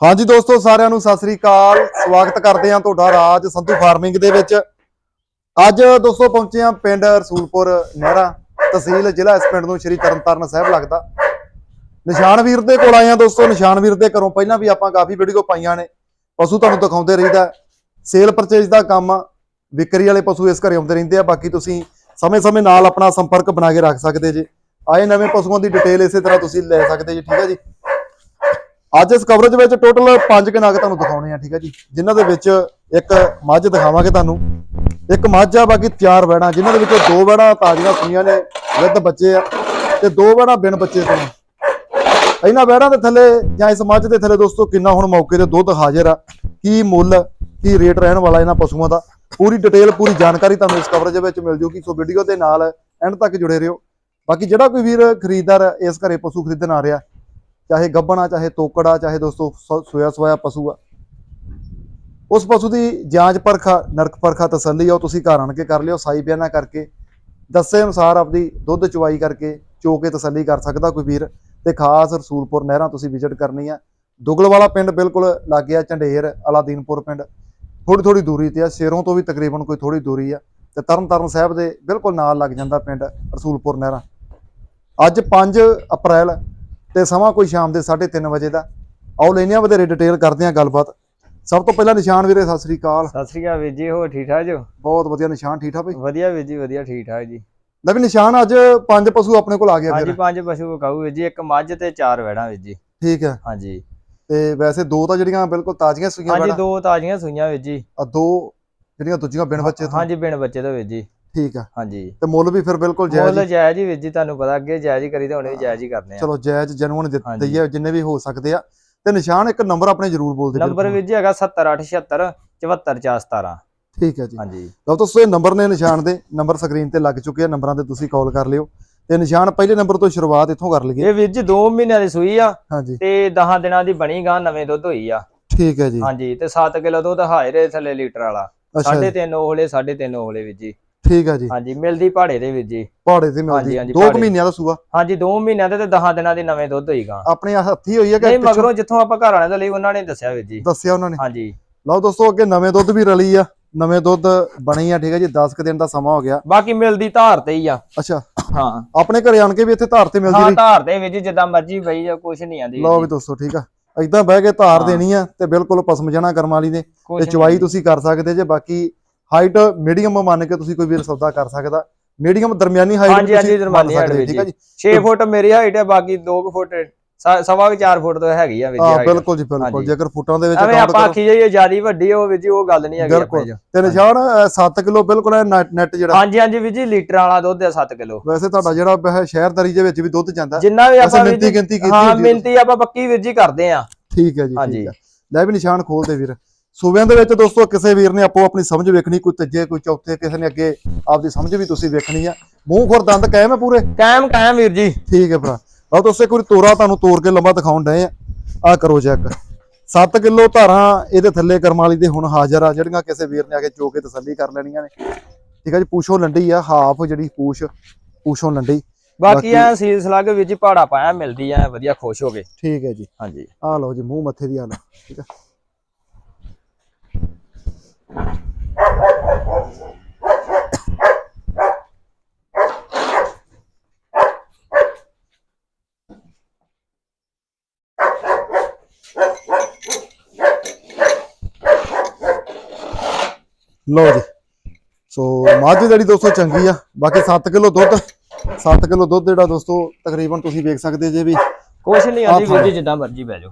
ਹਾਂਜੀ ਦੋਸਤੋ, ਸਾਰਿਆਂ ਨੂੰ ਸਤਿ ਸ੍ਰੀ ਅਕਾਲ। ਸਵਾਗਤ ਕਰਦੇ ਹਾਂ ਤੁਹਾਡਾ ਰਾਜ ਸੰਧੂ ਫਾਰਮਿੰਗ ਦੇ ਵਿੱਚ। ਅੱਜ ਦੋਸਤੋ, ਪਹੁੰਚੇ ਹਾਂ ਪਿੰਡ ਰਸੂਲਪੁਰ ਨਹਿਰਾ। ਤਹਿਸੀਲ ਜ਼ਿਲ੍ਹਾ ਇਸ ਪਿੰਡ ਨੂੰ ਸ਼੍ਰੀ ਤਰਨਤਾਰਨ ਸਾਹਿਬ ਲੱਗਦਾ। ਨਿਸ਼ਾਨ ਵੀਰ ਦੇ ਕੋਲ ਆਏ ਹਾਂ ਦੋਸਤੋ। ਨਿਸ਼ਾਨ ਵੀਰ ਦੇ ਘਰੋਂ ਪਹਿਲਾਂ ਵੀ ਆਪਾਂ ਕਾਫੀ ਵੀਡੀਓ ਪਾਈਆਂ ਨੇ। ਪਸ਼ੂ ਤੁਹਾਨੂੰ ਦਿਖਾਉਂਦੇ ਰਹੀਦਾ ਸੇਲ ਪਰਚੇਜ ਦਾ ਕੰਮ ਆ। ਵਿਕਰੀ ਵਾਲੇ ਪਸ਼ੂ ਇਸ ਘਰੇ ਆਉਂਦੇ ਰਹਿੰਦੇ ਆ। ਬਾਕੀ ਤੁਸੀਂ ਸਮੇਂ-ਸਮੇਂ ਨਾਲ ਆਪਣਾ ਸੰਪਰਕ ਬਣਾ ਕੇ ਰੱਖ ਸਕਦੇ ਜੇ। ਆਏ ਨਵੇਂ ਪਸ਼ੂਆਂ ਦੀ ਡਿਟੇਲ ਇਸੇ ਤਰ੍ਹਾਂ ਤੁਸੀਂ ਲੈ ਸਕਦੇ ਜੀ। ਠੀਕ ਹੈ ਜੀ? ਅੱਜ ਇਸ ਕਵਰੇਜ ਵਿੱਚ ਟੋਟਲ 5 ਨਗ ਤੁਹਾਨੂੰ ਦਿਖਾਉਣੇ ਆ, ਠੀਕ ਹੈ ਜੀ। ਜਿਨ੍ਹਾਂ ਦੇ ਵਿੱਚ ਇੱਕ ਮੱਝ ਦਿਖਾਵਾਂਗੇ ਤੁਹਾਨੂੰ। ਇੱਕ ਮੱਝ ਆ, ਬਾਕੀ ਚਾਰ ਵੈੜਾਂ। ਜਿਨ੍ਹਾਂ ਦੇ ਵਿੱਚੋਂ ਦੋ ਵੈੜਾਂ ਤਾਜ਼ੀਆਂ ਸੂਈਆਂ ਨੇ, ਵਿਦ ਬੱਚੇ ਆ। ਤੇ ਦੋ ਵੈੜਾਂ ਬਿਨ ਬੱਚੇ ਤੋਂ ਆ। ਇਹਨਾਂ ਵੈੜਾਂ ਦੇ ਥੱਲੇ ਜਾਂ ਇਸ ਮੱਝ ਦੇ ਥੱਲੇ ਦੋਸਤੋ, ਕਿੰਨਾ ਹੁਣ ਮੌਕੇ ਤੇ ਦੁੱਧ ਹਾਜ਼ਰ ਆ। ਕੀ ਮੁੱਲ, ਕੀ ਰੇਟ ਰਹਿਣ ਵਾਲਾ ਇਹਨਾਂ ਪਸ਼ੂਆਂ ਦਾ। ਪੂਰੀ ਡਿਟੇਲ ਪੂਰੀ ਜਾਣਕਾਰੀ ਤੁਹਾਨੂੰ ਇਸ ਕਵਰੇਜ ਵਿੱਚ ਮਿਲ ਜੂਗੀ। ਸੋ ਵੀਡੀਓ ਦੇ ਨਾਲ ਐਂਡ ਤੱਕ ਜੁੜੇ ਰਹੋ। ਬਾਕੀ ਜਿਹੜਾ ਕੋਈ ਵੀਰ ਖਰੀਦਦਾਰ ਇਸ ਘਰੇ ਪਸ਼ੂ ਖਰੀਦਣ ਆ ਰਿਹਾ ਚਾਹੇ ਗੱਬਣਾ, ਚਾਹੇ ਤੋਕੜਾ, ਚਾਹੇ ਦੋਸਤੋ ਸ- ਸੋਇਆ ਸੋਇਆ ਪਸ਼ੂ ਆ। ਉਸ ਪਸ਼ੂ ਦੀ ਜਾਂਚ ਪਰਖਾ, ਨਰਕ ਪਰਖਾ ਤਸੱਲੀ ਆ, ਉਹ ਤੁਸੀਂ ਘਰ ਆਣ ਕੇ ਕਰ ਲਿਓ, ਸਾਈ ਬਿਆਨਾ ਕਰਕੇ। ਦੱਸੇ ਅਨੁਸਾਰ ਆਪਦੀ ਦੁੱਧ ਚੁਆਈ ਕਰਕੇ ਚੋ ਕੇ ਤਸੱਲੀ ਕਰ ਸਕਦਾ ਕੋਈ ਵੀਰ ਤੇ ਖਾਸ ਰਸੂਲਪੁਰ ਨਹਿਰਾਂ ਤੁਸੀਂ ਵਿਜ਼ਿਟ ਕਰਨੀ ਆ। ਦੁਗਲ ਵਾਲਾ ਪਿੰਡ ਬਿਲਕੁਲ ਲਾਗੇ ਆ, ਝੰਡੇਰ, ਅਲਾਦੀਨਪੁਰ ਪਿੰਡ। ਥੋੜੀ ਥੋੜੀ ਦੂਰੀ ਤੇ ਆ, ਸ਼ੇਰੋਂ ਤੋਂ ਵੀ ਤਕਰੀਬਨ ਕੋਈ ਥੋੜੀ ਦੂਰੀ ਆ ਤੇ ਤਰਨਤਾਰਨ ਸਾਹਿਬ ਦੇ ਬਿਲਕੁਲ ਨਾਲ ਲੱਗ ਜਾਂਦਾ ਪਿੰਡ ਰਸੂਲਪੁਰ ਨਹਿਰਾਂ। ਅੱਜ 5 ਅਪ੍ਰੈਲ ਤੇ ਸਮਾਂ ਕੋਈ ਸ਼ਾਮ ਦੇ 3:30 ਵਜੇ ਦਾ। ਆਓ ਲੈਨੇ ਆ ਵਧੇਰੇ ਡਿਟੇਲ ਕਰਦੇ ਆ ਗੱਲਬਾਤ। ਸਭ ਤੋਂ ਪਹਿਲਾਂ ਨਿਸ਼ਾਨ ਵੀਰੇ ਸਤਿ ਸ੍ਰੀ ਅਕਾਲ। ਸਤਿ ਸ੍ਰੀ ਅਕਾਲ ਵੀਰ ਜੀ ਹੋਰ ਠੀਕ ਠਾਕ ਜੋ? ਬਹੁਤ ਵਧੀਆ ਨਿਸ਼ਾਨ ਠੀਕ ਠਾਕ ਬਈ ਵਧੀਆ ਵੀਰ ਜੀ ਵਧੀਆ ਠੀਕ ਠਾਕ ਜੀ। ਲੈ ਵੀ ਨਿਸ਼ਾਨ ਅੱਜ ਪੰਜ ਪਸ਼ੂ ਆਪਣੇ ਕੋਲ ਆ ਗਏ ਹਾਂਜੀ ਪੰਜ ਪਸ਼ੂ ਵਿਕਾਊ ਵੀਰ ਜੀ ਇੱਕ ਮੱਝ ਤੇ ਚਾਰ ਵੈੜਾਂ ਵੀਰ ਜੀ। ਠੀਕ ਹੈ। ਹਾਂਜੀ। ਤੇ ਵੈਸੇ ਦੋ ਤਾਂ ਜਿਹੜੀਆਂ ਬਿਲਕੁਲ ਤਾਜ਼ੀਆਂ ਸੂਈਆਂ ਹਾਂਜੀ ਦੋ ਤਾਜ਼ੀਆਂ ਸੂਈਆਂ ਵੀਰ ਜੀ। ਆ ਦੋ ਜਿਹੜੀਆਂ ਦੂਜੀਆਂ ਬਿਨ ਬੱਚੇ ਤੋਂ। ਹਾਂਜੀ ਬਿਨ ਬੱਚੇ ਤੋਂ ਵੀਰ ਜੀ। ਠੀਕ ਆ। ਹਾਂਜੀ। ਤੇ ਮੁੱਲ ਵੀ ਫਿਰ ਬਿਲਕੁਲ ਜਾਇਜ਼ ਮੁੱਲ। ਜਾਇਜ਼ ਹੀ ਵੀਰ ਜੀ ਤੁਹਾਨੂੰ ਪਤਾ ਅੱਗੇ ਜਾਇਜ਼ ਹੀ ਕਰੀਦਾ ਹੁਣ ਵੀ ਜਾਇਜ਼ ਹੀ ਕਰਨੇ ਆ। ਚਲੋ ਜਾਇਜ਼ ਜਨੂਨ ਦਿੱਤੇ। ਹੀ ਜਿੰਨੇ ਵੀ ਹੋ ਸਕਦੇ ਆ। ਤੇ ਨਿਸ਼ਾਨ ਇੱਕ ਨੰਬਰ ਆਪਣੇ ਜ਼ਰੂਰ ਬੋਲ ਦਿਓ ਨੰਬਰ ਵੀਰ ਜੀ ਹੈਗਾ 70876 74417 ਠੀਕ ਹੈ ਜੀ। ਹਾਂਜੀ। ਲਓ ਦੋਸਤੋ ਇਹ ਨੰਬਰ ਨੇ ਨਿਸ਼ਾਨ ਦੇ। ਨੰਬਰ ਸਕਰੀਨ ਤੇ ਲੱਗ ਚੁੱਕੇ ਆ ਨੰਬਰਾਂ ਤੇ ਤੁਸੀਂ ਕਾਲ ਕਰ ਲਿਓ। ਤੇ ਨਿਸ਼ਾਨ ਪਹਿਲੇ ਨੰਬਰ ਤੋਂ ਸ਼ੁਰੂਆਤ ਇੱਥੋਂ ਕਰ ਲਈਏ। ਇਹ ਵੀਰ ਜੀ 2 ਮਹੀਨਿਆਂ ਦੀ ਸੂਈ ਆ ਤੇ 10 ਦਿਨਾਂ ਦੀ ਬਣੀ ਗਾਂ ਨਵੇਂ ਦੁੱਧ ਹੋਈ ਆ। ਠੀਕ ਹੈ ਜੀ। ਹਾਂਜੀ ਤੇ 7 ਕਿਲੋ ਦੁੱਧ ਹਾਜ਼ਰੇ ਥੱਲੇ ਲੀਟਰ ਵਾਲਾ। ਅੱਛਾ ਜੀ। 3.5 ਹੋਲੇ 3.5 ਹੋਲੇ ਵੀਰ ਜੀ। ਠੀਕ ਹੈ ਜੀ। ਹਾਂਜੀ ਮਿਲਦੀ ਪਹਾੜੇ ਦੇ ਵੀਰ ਜੀ। ਪਹਾੜੇ ਤੇ ਮਿਲਦੀ। ਹਾਂਜੀ, ਹਾਂਜੀ, ਦੋ ਕੁ ਪਹਾੜੇ। ਮਹੀਨਿਆਂ ਦਾ ਸੂਆ। ਹਾਂਜੀ 2 ਮਹੀਨਿਆਂ ਦੇ ਤੇ 10 ਦਿਨਾਂ ਦੀ ਨਵੇਂ ਦੁੱਧ ਹੋਈਗਾ ਆਪਣੇ ਹੱਥੀ ਹੋਈ ਹੈ ਕਿ ਨਹੀਂ ਮਗਰੋਂ ਜਿੱਥੋਂ ਆਪਾਂ ਘਰ ਵਾਲਿਆਂ ਤੋਂ ਲਈ ਉਹਨਾਂ ਨੇ ਦੱਸਿਆ ਵੀਰ ਜੀ। ਦੱਸਿਆ ਉਹਨਾਂ ਨੇ। ਹਾਂਜੀ। ਲਓ ਦੋਸਤੋ ਅੱਗੇ ਨਵੇਂ ਦੁੱਧ ਵੀ ਰਲੀ ਆ। ਨਵੇਂ ਦੁੱਧ ਬਣੀ ਆ ਠੀਕ ਹੈ ਜੀ। 10 ਕੁ ਦਿਨ ਦਾ ਸਮਾਂ ਹੋ ਗਿਆ। ਬਾਕੀ ਮਿਲਦੀ ਧਾਰ ਤੇ ਹੀ ਆ। ਅੱਛਾ। ਹਾਂ। ਆਪਣੇ ਘਰੇ ਆਣ ਕੇ ਵੀ ਇੱਥੇ ਧਾਰ ਤੇ ਮਿਲਦੀ ਹਾਂ ਧਾਰ ਤੇ ਵੀਰ ਜੀ ਜਿੱਦਾਂ ਮਰਜ਼ੀ ਬਈ ਜਾਂ ਕੁਛ ਨਹੀਂ ਆਂਦੀ ਲਓ ਵੀ ਦੋਸਤੋ ਠੀਕ ਆ। ਇਦਾਂ ਬਹਿ ਕੇ ਧਾਰ। ਦੇਣੀ ਆ ਤੇ ਬਿਲਕੁਲ ਪਸਮ ਜਣਾ ਕਰਮ ਵਾਲੀ ਨੇ। ਤੇ ਚਵਾਈ। ਤੁਸੀਂ ਕਰ ਸਕਦੇ ਜੇ ਬਾਕੀ ਹਾਈਟ ਮੀਡੀਅਮ ਮੰਨ ਕੇ ਤੁਸੀਂ ਕੋਈ ਵੀਰ ਸੌਦਾ ਕਰ ਸਕਦਾ ਮੀਡੀਅਮ ਦਰਮਿਆਨੀ ਹਾਈਟ ਹਾਂਜੀ, ਹਾਂਜੀ, ਦਰਮਿਆਨੀ height ਠੀਕ ਹੈ ਜੀ 6 ਫੁੱਟ ਮੇਰੀ ਹਾਈਟ ਹੈ ਬਾਕੀ 2 ਫੁੱਟ ਸਵਾ ਵੀ 4 ਫੁੱਟ ਤੋਂ ਹੈਗੀ ਆ ਜੀ ਹਾਂ। ਬਿਲਕੁਲ ਜੀ ਬਿਲਕੁਲ। ਜੇਕਰ ਫੁੱਟਾਂ ਦੇ ਵਿੱਚ count ਆਪਾਂ ਆਖੀ ਜਾਈਏ ਜਿਆਦੀ ਵੱਡੀ ਉਹ ਵੀਰ ਜੀ ਉਹ ਗੱਲ ਨਹੀਂ ਹੈਗੀ। ਆਪਣੇ 'ਚ। ਤੇ ਨਿਸ਼ਾਨ 7 ਕਿਲੋ ਬਿਲਕੁਲ ਨੈਟ ਜਿਹੜਾ ਹਾਂਜੀ ਹਾਂਜੀ ਵੀਰ ਜੀ ਲੀਟਰ ਵਾਲਾ ਦੁੱਧ ਹੈ 7 ਕਿਲੋ ਵੈਸੇ ਤੁਹਾਡਾ ਜਿਹੜਾ ਸ਼ਹਿਰਦਾਰੀ ਦੇ ਵਿੱਚ ਵੀ ਦੁੱਧ ਜਾਂਦਾ ਜਿੰਨਾ ਵੀ ਆਪਾਂ ਮਿੰਤੀ ਜੀ ਗਿਣਤੀ ਕੀਤੀ ਹਾਂ। ਮਿੰਤੀ ਆਪਾਂ ਪੱਕੀ ਵੀਰ ਜੀ ਕਰਦੇ ਆ ਠੀਕ ਹੈ ਜੀ। ਠੀਕ ਹੈ ਲੈ ਵੀ ਨਿਸ਼ਾਨ ਖੋਲ ਦੇ ਵੀਰ ਸੂਬਿਆਂ ਦੇ ਵਿੱਚ ਦੋਸਤੋ ਕਿਸੇ ਵੀਰ ਨੇ ਆਪੋ ਆਪਣੀ ਸਮਝ ਵੇਖਣੀ ਕੋਈ ਤੀਜੇ ਕੋਈ ਚੌਥੇ ਕਿਸੇ ਨੇ ਅੱਗੇ ਆਪਦੀ ਸਮਝ ਵੀ ਤੁਸੀਂ ਵੇਖਣੀ ਆ। ਮੂੰਹ ਖੁਰ ਦੰਦ ਕਾਇਮ ਹੈ ਪੂਰੇ? ਕਾਇਮ ਕਾਇਮ ਵੀਰ ਜੀ। ਠੀਕ ਹੈ ਭਰਾ। ਆਹ ਦੋਸਤੋ ਵਾਰੀ ਤੋਰਾ ਤੁਹਾਨੂੰ ਤੋੜ ਕੇ ਲੰਬਾ ਦਿਖਾਉਣ ਡਏ ਆ। ਆ ਕਰੋ ਚੈੱਕ 7 ਕਿਲੋ ਧਾਰਾਂ ਇਹਦੇ ਥੱਲੇ ਕਰਮ ਵਾਲੀ ਦੇ ਹੁਣ ਹਾਜ਼ਰ ਆ ਜਿਹੜੀਆਂ ਕਿਸੇ ਵੀਰ ਨੇ ਆ ਕੇ ਚੋ ਕੇ ਤਸੱਲੀ ਕਰ ਲੈਣੀਆਂ ਨੇ। ਠੀਕ ਹੈ ਜੀ ਪੂਛੋ ਲੰਡੀ ਆ ਹਾਫ ਜਿਹੜੀ ਪੂਛ ਪੂਛੋਂ ਲੰਡੀ। ਬਾਕੀ ਐ ਸੀਸ ਲੱਗ ਵਿੱਚ ਹੀ ਪਹਾੜਾ ਪਾਇਆ ਮਿਲਦੀ ਐ ਵਧੀਆ ਖੁਸ਼ ਹੋ ਗਏ। ਠੀਕ ਹੈ ਜੀ। ਹਾਂਜੀ। ਆ ਲਓ ਜੀ ਮੂੰਹ ਮੱਥੇ ਦੀ ਹਾਲ ਠੀਕ ਹੈ ਲਓ ਜੀ। ਸੋ ਮੱਝ ਜਿਹੜੀ ਦੋਸਤੋ ਚੰਗੀ ਆ। ਬਾਕੀ 7 ਕਿਲੋ ਦੁੱਧ 7 ਕਿਲੋ ਦੁੱਧ ਜਿਹੜਾ ਦੋਸਤੋ ਤਕਰੀਬਨ ਤੁਸੀਂ ਵੇਖ ਸਕਦੇ ਜੇ ਵੀ ਕੁਛ ਨਹੀਂ ਆਂਦੀ ਵੀਰ ਜੀ ਜਿੱਦਾਂ ਮਰਜ਼ੀ ਬਹਿ ਜਾਓ।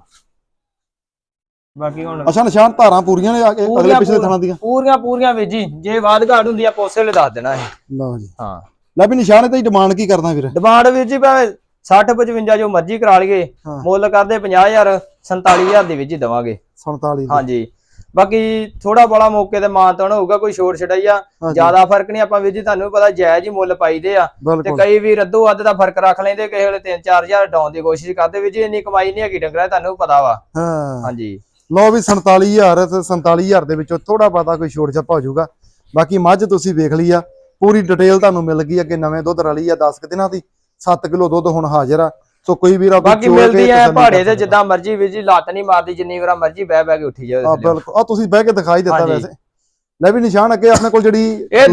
ਬਾਕੀ ਹੁਣ ਅੱਛਾ ਨਿਸ਼ਾਨ ਧਾਰਾਂ ਪੂਰੀਆਂ ਨੇ ਆ ਕੇ ਅਗਲੇ ਪੂਰੀਆਂ- ਪਿਛਲੇ ਥਾਂ ਦੀਆਂ? ਪੂਰੀਆਂ ਪੂਰੀਆਂ ਵੀਰ ਜੀ ਜੇ ਬਾਦ ਘਾਟ ਹੁੰਦੀ ਆ ਪੋਸੇ ਵੇਲੇ ਦੱਸ ਦੇਣਾ ਇਹ। ਲਓ ਜੀ। ਹਾਂ। ਲੈ ਵੀ ਨਿਸ਼ਾਨ ਤੇ ਡਿਮਾਂਡ ਕੀ ਕਰਦਾ ਵੀਰ? ਡਿਮਾਂਡ ਵੀਰ ਜੀ ਭਾਵੇਂ 60 55 ਜੋ ਮਰਜ਼ੀ ਕਰਾ ਲਈਏ ਹਾਂ। ਮੁੱਲ ਕਰਦੇ 50000 47000 ਦੀ ਵਿੱਚ ਹੀ ਦਵਾਂਗੇ। 47 ਦੀ। ਹਾਂਜੀ। ਬਾਕੀ ਥੋੜਾ ਬੜਾ ਮੌਕੇ ਤੇ ਮਾਨਤਾਨ ਹੋਊਗਾ ਕੋਈ ਛੋਟ ਛੜਾਈ ਆ ਹਾਂਜੀ, ਜ਼ਿਆਦਾ ਫ਼ਰਕ ਨਹੀਂ ਆਪਾਂ ਵੀਰ ਜੀ ਤੁਹਾਨੂੰ ਪਤਾ ਜਾਇਜ਼ ਹੀ ਮੁੱਲ ਪਾਈਦੇ ਆ। ਤੇ ਬਿਲਕੁਲ। ਕਈ ਵੀ ਰੱਦੋ ਅੱਧ ਦਾ ਫ਼ਰਕ ਰੱਖ ਲੈਂਦੇ ਕਿਸੇ ਵੇਲੇ 3-4000 ਡਾਉਣ ਦੀ ਕੋਸ਼ਿਸ਼ ਕਰਦੇ ਵੀ ਜੀ ਇੰਨੀ ਕਮਾਈ ਨਹੀਂ ਹੈਗੀ ਡੰਗਰਾ ਤੁਹਾਨੂੰ ਪਤਾ ਵਾ। ਹਾਂ। ਹਾਂਜੀ। ਲਓ ਵੀ 47000 ਤੇ 47000 ਦੇ ਵਿੱਚੋਂ ਥੋੜਾ ਬਾਤਾ ਕੋਈ ਛੋੜ ਛੱਪਾ ਹੋ ਜਾਊਗਾ। ਬਾਕੀ ਮੱਝ ਤੁਸੀਂ ਵੇਖ ਲਈ ਆ ਪੂਰੀ ਡਿਟੇਲ ਤੁਹਾਨੂੰ ਮਿਲ ਗਈ ਅੱਗੇ ਨਵੇਂ ਦੁੱਧ ਰਲੀ ਆ 10 ਕੁ ਦਿਨਾਂ ਦੀ 7 ਕਿਲੋ ਦੁੱਧ ਹੁਣ ਹਾਜ਼ਰ ਆ। ਸੋ ਕੋਈ ਵੀਰ ਆਪਣੀ ਬਾਕੀ ਮਿਲਦੀ ਤਸੱਲੀ ਪਹਾੜੇ ਤੇ। ਜਿੱਦਾਂ ਮਰਜ਼ੀ ਵੀਰ ਜੀ ਲੱਤ ਨਹੀਂ ਮਾਰਦੀ ਜਿੰਨੀ ਵਾਰ ਮਰਜ਼ੀ ਬਹਿ ਬਹਿ ਕੇ ਉੱਠੀ ਜਾਵੇ ਆ ਬਿਲਕੁਲ ਆ ਤੁਸੀਂ ਬਹਿ ਕੇ ਦਿਖਾਈ ਦਿੱਤਾ। ਵੈਸੇ। ਲੈ ਵੀ ਨਿਸ਼ਾਨ ਅੱਗੇ ਆਪਣੇ ਕੋਲ ਜਿਹੜੀ ਇਹ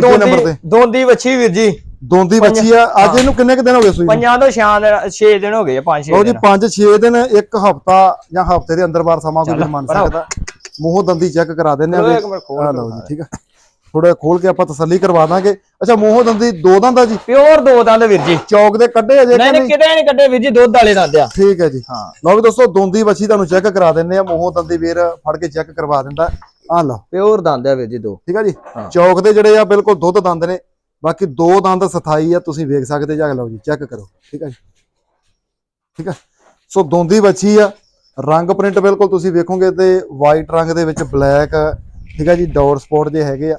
ਦੋਂਦੀ ਵੱਛੀ ਵੀਰ ਜੀ। ਦੋਂਦੀ ਬੱਚੀ ਆ। ਅੱਜ ਇਹਨੂੰ ਕਿੰਨੇ ਕੁ ਦਿਨ ਹੋ ਗਏ ਸੂਈ? ਪੰਜਾਂ ਤੋਂ ਛਾਂ 6 ਦਿਨ ਹੋ ਗਏ 5 6 ਲਓ ਜੀ ਦਿਨ। 5-6 ਦਿਨ ਇੱਕ ਹਫਤਾ ਜਾਂ ਹਫ਼ਤੇ ਦੇ ਅੰਦਰ ਬਾਰ ਸਮਾਂ ਕੋਈ ਮੰਨ। ਸਕਦਾ। ਮੂੰਹ ਦੰਦੀ ਚੈੱਕ ਕਰਾ ਦਿੰਦੇ ਆ ਆ ਲਓ ਜੀ ਠੀਕ ਆ। ਥੋੜਾ ਖੋਲ ਕੇ ਆਪਾਂ ਤਸੱਲੀ ਕਰਵਾ ਦਾਂਗੇ। ਅੱਛਾ ਮੂੰਹ ਦੰਦੀ ਦੋ ਦੰਦ ਆ ਜੀ? ਪਿਓਰ ਦੋ ਦੰਦ ਵੀਰ ਜੀ। ਚੌਕ ਦੇ ਕੱਢੇ ਅਜੇ ਨਹੀਂ ਨਹੀਂ ਕਿਤੇ ਨਹੀਂ ਕੱਢੇ ਵੀਰ ਜੀ ਦੁੱਧ ਵਾਲੇ ਦੰਦ ਆ। ਠੀਕ ਹੈ ਜੀ। ਹਾਂ। ਲਓ ਵੀ ਦੋਸਤੋ ਦੋਂਦੀ ਬੱਚੀ ਤੁਹਾਨੂੰ ਚੈੱਕ ਕਰਾ ਦਿੰਦੇ ਆ ਮੂੰਹੋਂ ਦੰਦੀ ਵੀਰ ਫੜ ਕੇ ਚੈੱਕ ਕਰਵਾ ਦਿੰਦਾ। ਆ ਲਓ। ਪਿਓਰ ਦੰਦ ਆ ਵੀਰ ਜੀ ਦੋ। ਠੀਕ ਆ ਜੀ। ਚੌਕ ਦੇ ਜਿਹੜੇ ਆ ਬਿਲਕੁਲ ਦੁੱਧ ਦੰਦ ਨੇ। ਬਾਕੀ ਦੋ ਦੰਦ ਸਥਾਈ ਆ ਤੁਸੀਂ ਵੇਖ ਸਕਦੇ ਜਾ ਲਓ ਜੀ ਚੈੱਕ ਕਰੋ ਠੀਕ ਆ ਜੀ? ਠੀਕ ਆ? ਸੋ ਦੋਂਦੀ ਬੱਚੀ ਆ ਰੰਗ ਪ੍ਰਿੰਟ ਬਿਲਕੁਲ ਤੁਸੀਂ ਵੇਖੋਗੇ ਤੇ ਵਾਈਟ ਰੰਗ ਦੇ ਵਿੱਚ ਬਲੈਕ ਠੀਕ ਆ ਜੀ ਡੋਰ ਸਪੌਟ ਜੇ ਹੈਗੇ ਆ।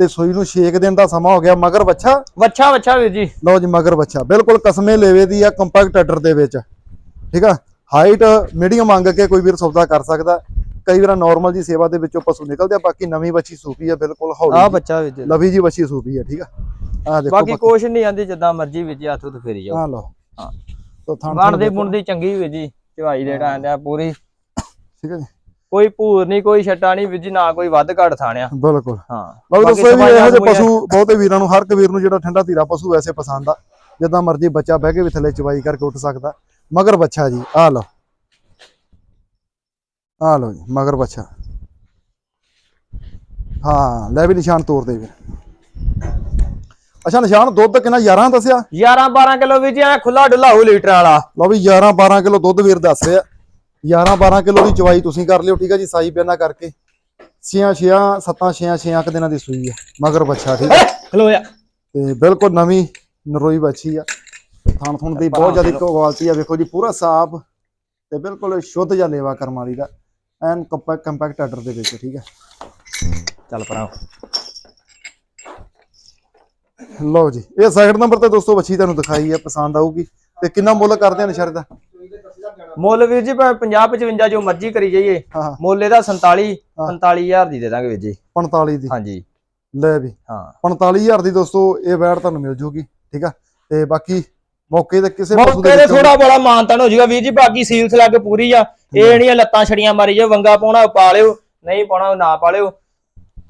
ਤੇ ਸੂਈ ਨੂੰ 6 ਦਿਨ ਦਾ ਸਮਾਂ ਹੋ ਗਿਆ ਮਗਰ ਬੱਚਾ ਵੱਛਾ ਵੱਛਾ ਵੀਰ ਜੀ। ਲਓ ਜੀ ਮਗਰ ਬੱਚਾ ਬਿਲਕੁਲ ਕਸਮੇ ਲੇਵੇ ਦੀ ਆ ਕੰਪੈਕਟ ਆਰਡਰ ਦੇ ਵਿੱਚ ਠੀਕ ਆ? ਹਾਈਟ ਮੀਡੀਅਮ ਮੰਗ ਕੇ ਕੋਈ ਵੀਰ ਸੌਦਾ ਕਰ ਸਕਦਾ। ਕਈ ਵਾਰ ਨਾਰਮਲ ਜੀ ਸੇਵਾ ਦੇ ਵਿੱਚੋਂ ਪਸ਼ੂ ਨਿਕਲਦੇ ਆ ਬਾਕੀ ਨਵੀਂ ਬੱਚੀ ਸੂਪੀ ਆ ਬਿਲਕੁਲ ਆ ਹੌਲੀ ਬੱਚਾ ਵੀਰ ਜੀ। ਲਵੀ ਜੀ ਬੱਚੀ ਸੂਪੀ ਆ ਠੀਕ ਆ? ਆ ਦੇਖੋ ਬਾਕੀ ਕੁਛ ਨਹੀਂ ਆਂਦੀ ਜਿੱਦਾਂ ਮਰਜ਼ੀ ਜੀ ਹੱਥ ਉੱਤੇ ਫੇਰੀ ਜਾਓ। ਆ ਲਓ। ਹਾਂ। ਤੋ ਥਾਂ ਬਣਦੀ ਬੁਣਦੀ ਚੰਗੀ ਵੀਰ ਜੀ ਚਵਾਈ ਦੇ ਟਾਂ ਦਾ ਪੂਰੀ। ਠੀਕ ਹੈ ਜੀ। ਕੋਈ ਭੂਰ ਨਹੀਂ ਕੋਈ ਛੱਟਾ ਨਹੀਂ ਜੀ ਨਾ ਕੋਈ ਵੱਧ ਘੱਟ ਥਾਣਿਆ। ਬਿਲਕੁਲ। ਹਾਂ। ਬਾਕੀ ਇਹ ਵੀ ਇਹੋ ਜਿਹੇ ਪਸ਼ੂ ਬਹੁਤੇ ਵੀਰਾਂ ਨੂੰ ਹਰ ਇੱਕ ਵੀਰ ਨੂੰ ਜਿਹੜਾ ਠੰਡਾ ਧੀਰਾ ਪਸ਼ੂ ਵੈਸੇ ਪਸੰਦ ਆ ਜਿੱਦਾਂ ਮਰਜ਼ੀ ਬੱਚਾ ਬਹਿ ਕੇ ਵੀ ਥੱਲੇ ਚਵਾਈ ਕਰਕੇ ਉੱਠ ਸਕਦਾ। ਮਗਰ ਬੱਚਾ ਜੀ ਆ ਲਓ। ਆ ਲਓ ਜੀ ਮਗਰ ਬੱਚਾ ਹਾਂ ਲੈ ਵੀ ਨਿਸ਼ਾਨ ਤੋੜ ਦੇ ਵੀਰ। ਅੱਛਾ ਨਿਸ਼ਾਨ ਦੁੱਧ ਕਿੰਨਾ 11 ਦੱਸਿਆ? 11 12 ਕਿਲੋ ਵੀਰ ਜੀ ਐ ਖੁੱਲਾ ਡੁੱਲਾ ਹੋ ਲੀਟਰ ਵਾਲਾ। ਲਓ ਵੀ 11 12 ਕਿਲੋ ਦੁੱਧ ਵੀਰ ਦੱਸ ਰਿਹਾ। 11 12 ਕਿਲੋ ਦੀ ਚਵਾਈ ਤੁਸੀਂ ਕਰ ਲਿਓ ਠੀਕ ਹੈ ਜੀ ਸਾਈ ਬਿਆਨਾ ਕਰਕੇ। ਛੀਆਂ ਛੀਆਂ ਸੱਤਾਂ ਛੀਆਂ ਛੀਆਂ ਕੁ ਦਿਨਾਂ ਦੀ ਸੂਈ ਆ। ਮਗਰ ਬੱਚਾ ਠੀਕ ਹੈ ਖਲੋ ਜਾ ਤੇ ਬਿਲਕੁਲ ਨਵੀਂ ਨਰੋਈ ਬੱਚੀ ਆ। ਥਣ ਥਣ ਦੀ ਬਹੁਤ ਜ਼ਿਆਦਾ ਕੁਆਲਿਟੀ ਆ। ਵੇਖੋ ਜੀ ਪੂਰਾ ਸਾਫ਼ ਤੇ ਬਿਲਕੁਲ ਸ਼ੁੱਧ ਜਿਹਾ ਲੇਵਾ ਕਰਮ ਵਾਲੀ ਦਾ। ਐਨ ਕੰਪੈਕਟ ਆਰਡਰ ਦੇ ਵਿੱਚ ਠੀਕ ਹੈ ਚੱਲ ਪਰਾਂ ਲਓ ਜੀ ਇਹ ਸੈਕਿੰਡ ਨੰਬਰ ਤੇ ਦੋਸਤੋ ਬੱਚੀ ਤੁਹਾਨੂੰ ਦਿਖਾਈ ਹੈ ਪਸੰਦ ਆਊਗੀ। ਤੇ ਕਿੰਨਾ ਮੁੱਲ ਕਰਦੇ ਆ ਨਸ਼ਰ ਦਾ? ਮੁੱਲ ਵੀਰ ਜੀ ਭਾਵੇਂ 50 55 ਜੋ ਮਰਜ਼ੀ ਕਰੀ ਜਾਈਏ ਮੁੱਲ ਇਹਦਾ 47 45000 ਦੀ ਦੇ ਦਾਂਗੇ ਵੀਰ ਜੀ। 45 ਦੀ। ਹਾਂਜੀ। ਲੈ ਵੀ। ਹਾਂ। 45000 ਦੀ ਦੋਸਤੋ ਇਹ ਵੈੜ ਤੁਹਾਨੂੰ ਮਿਲ ਜੂਗੀ ਠੀਕ ਆ? ਤੇ ਬਾਕੀ ਮੌਕੇ ਤੇ ਕਿਸੇ ਪਸ਼ੂ ਵਿੱਚੋਂ- ਥੋੜਾ ਬੜਾ ਮਾਨਤਾਨ ਹੋ ਜਾਊਗਾ ਵੀਰ ਜੀ ਬਾਕੀ ਸੀਲਸ ਲੱਗ ਪੂਰੀ ਆ। ਇਹ ਨਹੀਂ ਲੱਤਾਂ ਛੜੀਆਂ ਮਾਰੀ ਜਾਓ ਵੰਗਾ ਪਾਉਣਾ ਪਾ ਲਿਓ ਨਹੀਂ ਪਾਉਣਾ ਨਾ ਪਾ ਲਿਓ।